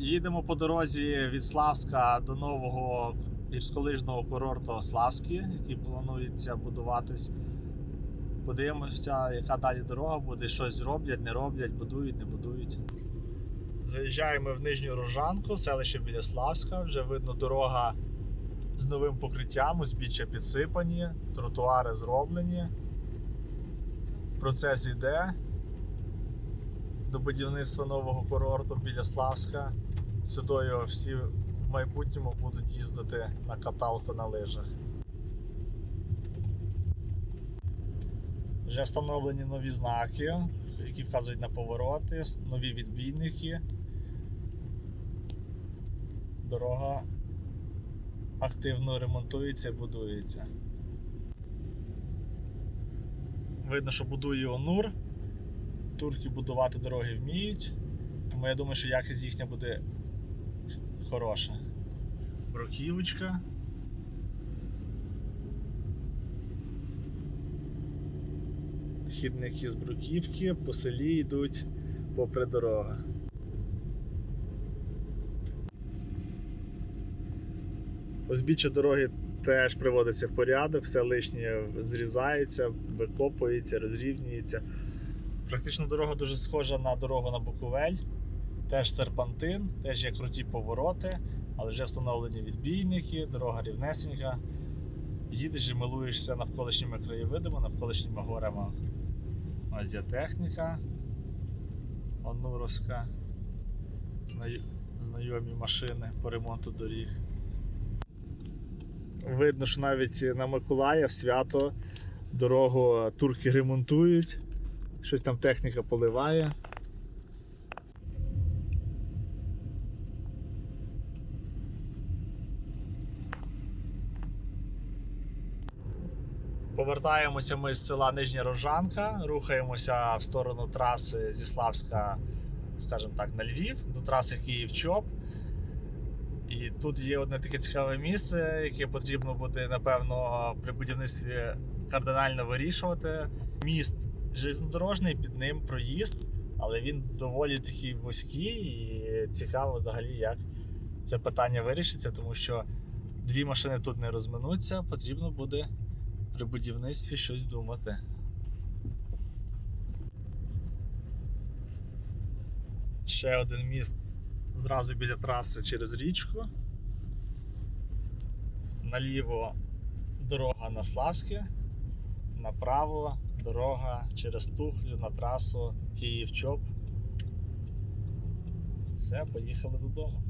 Їдемо по дорозі від Славська до нового гірськолижного курорту Славський, який планується будуватись. Подивимося, яка далі дорога буде, щось роблять, не роблять, будують, не будують. Заїжджаємо в Нижню Рожанку, селище біля Славська. Вже видно дорога з новим покриттям, узбіччя підсипані, тротуари зроблені. Процес йде до будівництва нового курорту біля Славська. Сюди всі в майбутньому будуть їздити на каталку на лижах. Вже встановлені нові знаки, які вказують на повороти, нові відбійники. Дорога активно ремонтується і будується. Видно, що будує Онур. Турки будувати дороги вміють, тому я думаю, що якість їхня буде хороша. Бруківочка. Хідники з бруківки по селі йдуть попри дорогу. Узбіччя дороги теж приводиться в порядок, все лишнє зрізається, викопується, розрівнюється. Практично дорога дуже схожа на дорогу на Буковель. Теж серпантин, теж є круті повороти, але вже встановлені відбійники, дорога рівнесенька. Їдеш і милуєшся навколишніми краєвидами, навколишніми горами. Ось є техніка Онуровська. Знайомі машини по ремонту доріг. Видно, що навіть на Миколаїв свято дорогу турки ремонтують. Щось там техніка поливає. Повертаємося ми з села Нижня Рожанка, рухаємося в сторону траси зі Славська, скажімо так, на Львів, до траси Київ-Чоп. І тут є одне таке цікаве місце, яке потрібно буде, напевно, при будівництві кардинально вирішувати. Міст железнодорожний, під ним проїзд, але він доволі такий вузький і цікаво взагалі, як це питання вирішиться, тому що дві машини тут не розминуться, потрібно буде при будівництві щось думати. Ще один міст зразу біля траси через річку. Наліво дорога на Славське, направо дорога через Тухлю на трасу Київ-Чоп. Все, поїхали додому.